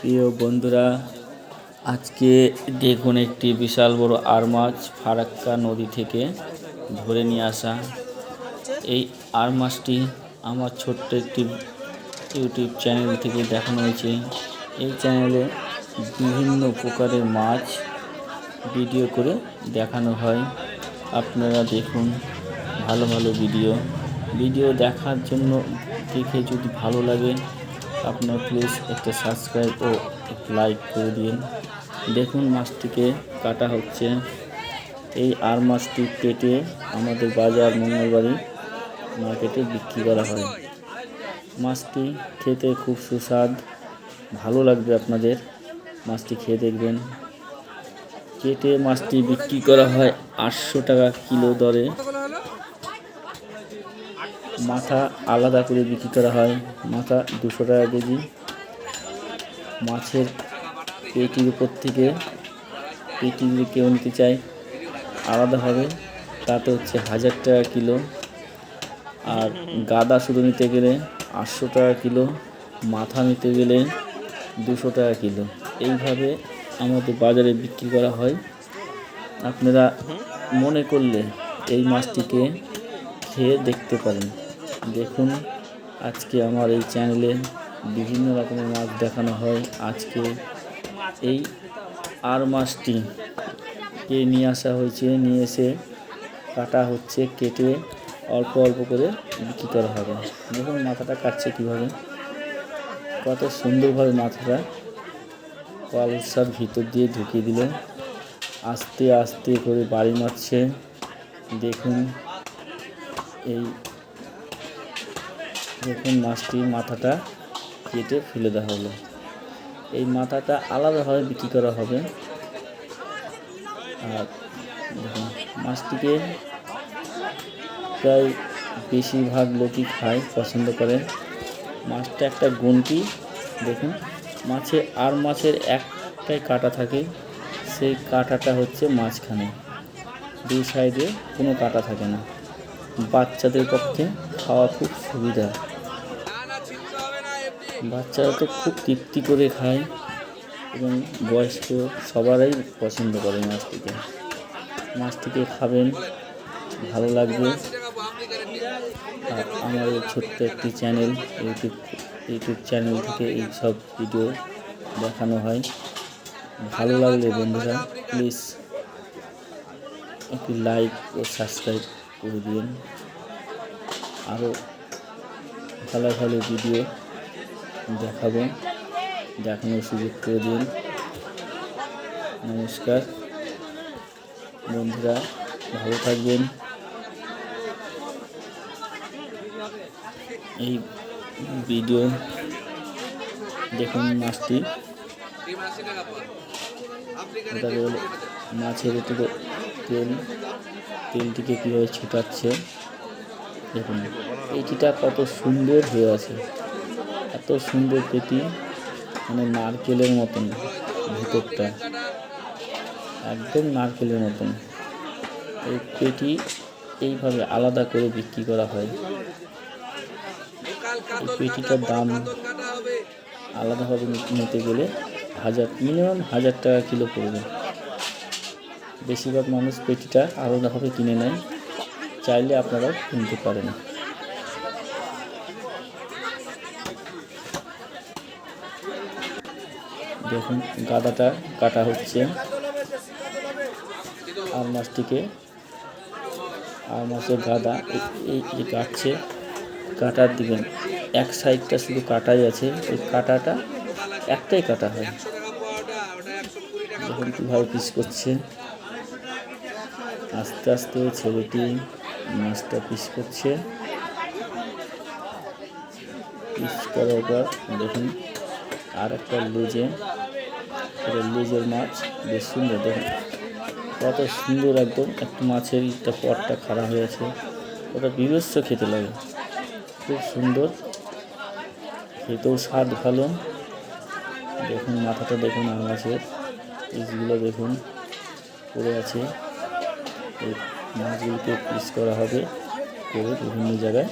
প্রিয় বন্ধুরা, আজকে দেখুন একটি বিশাল বড় আর মাছ ফারাক্কা নদী থেকে ধরে নিয়ে আসা। এই আর মাছটি আমার ছোট্ট একটি ইউটিউব চ্যানেল থেকে দেখানো হয়েছে। এই চ্যানেলে বিভিন্ন প্রকারের মাছ ভিডিও করে দেখানো হয়। আপনারা দেখুন, ভালো ভালো ভিডিও। ভিডিও দেখার জন্য দেখে যদি ভালো লাগে আপনার প্লিজ একটা সাবস্ক্রাইব ও লাইক করে দিন। দেখুন মাছটিকে কাটা হচ্ছে। এই আর মাছটি কেটে আমাদের বাজার মঙ্গলবাড়ি মার্কেটে বিক্রি করা হয়। মাছটি খেতে খুব সুস্বাদ। ভালো লাগবে আপনাদের। মাছটি খেয়ে দেখবেন। কেটে মাছটি বিক্রি করা হয় আটশো টাকা কিলো দরে। মাথা আলাদা করে বিক্রি করা হয়। মাথা দুশো টাকা কেজি। মাছের পেটির উপর থেকে পেটি যদি কেউ নিতে চায় আলাদা হবে। তাতে হচ্ছে হাজার টাকা কিলো। আর গাদা শুধু নিতে গেলে আটশো টাকা কিলো। মাথা নিতে গেলে দুশো টাকা কিলো। এইভাবে আমাদের বাজারে বিক্রি করা হয়। আপনারা মনে করলে এই মাছটিকে খেয়ে দেখতে পারেন। দেখুন, আজকে আমার এই চ্যানেলে বিভিন্ন রকমের মাছ দেখানো হয়। আজকে এই আর মাছটি কে নিয়ে আসা হয়েছে, নিয়ে এসে কাটা হচ্ছে, কেটে অল্প অল্প করে বিক্রি করা হবে। দেখুন মাথাটা কাটছে কীভাবে। কত সুন্দরভাবে মাথাটা কলসার ভিতর দিয়ে ঢুকিয়ে দিল। আস্তে আস্তে করে বাড়ি মারছে দেখুন, এই দেখুন মাছটির মাথাটা কেটে ফেলে দেওয়া হলো। এই মাথাটা আলাদাভাবে বিক্রি করা হবে। আর দেখুন, মাছটিকে প্রায় বেশিরভাগ লোকই খায়, পছন্দ করে। মাছটা একটা গুনটি দেখুন। মাছে আর মাছের একটাই কাটা থাকে, সেই কাঁটাটা হচ্ছে মাঝখানে। দুই সাইডে কোনো কাটা থাকে না। বাচ্চাদের পক্ষে খাওয়া খুব সুবিধা। বাচ্চারা তো খুব তৃপ্তি করে খায় এবং বয়স্ক সবারই পছন্দ করে মাছটিকে মাছটিকে খাবেন, ভালো লাগবে। আর আমার ছোট্ট একটি চ্যানেল, ইউটিউব ইউটিউব চ্যানেল থেকে এই সব ভিডিও দেখানো হয়। ভালো লাগলে বন্ধুরা প্লিজ একটি লাইক ও সাবস্ক্রাইব করে দিন। আরও ভালো ভালো ভিডিও দেখাবো। দেখানোর সুযোগ করে দিন। নমস্কার। বন্ধুরা, ভালো থাকবেন। এই ভিডিও দেখুন মাছটি। মাছের উপরে তেল। তেলটিকে কীভাবে ছিটাচ্ছে, দেখুন। পেটিটা কত সুন্দর হয়ে আছে। এত সুন্দর পেটি মানে নারকেলের মতন ভিতরটা। একদম নারকেলের মতন। এই পেটি এইভাবে আলাদা করে বিক্রি করা হয়। এই পেটিটার দাম আলাদাভাবে নিতে গেলে হাজার, মিনিমাম হাজার টাকা কিলো পড়বে। বেশিরভাগ মানুষ পেটিটা আলাদাভাবে কিনে নেয়। চাইলে আপনারাও কিনতে পারেন। দেখুন, গাদাটা কাটা হচ্ছে। আর মাছটিকে আর মাছের গাদা এই- এই এই কাটছে। কাটার দিবেন। এক সাইডটা শুধু কাটাই আছে। ওই কাটাটা একটাই কাটা হয়। দেখুন কীভাবে পিস করছে। আস্তে আস্তে ছেলেটি মাছটা পিস করছে। পিস করার পর দেখুন আর একটা লুজে এটা লেজের মাছ বেশ সুন্দর, দেখুন। কত সুন্দর একদম, একটা মাছের একটা পটটা খারাপ হয়েছে ওটা বিভৎস খেতে লাগে। খুব সুন্দর। খেতেও স্বাদ ভালো। দেখুন, মাথাটা দেখুন আর মাছের। পিসগুলো দেখুন, পড়ে আছে। এই মাছগুলোকে পিস করা হবে করে বিভিন্ন জায়গায়।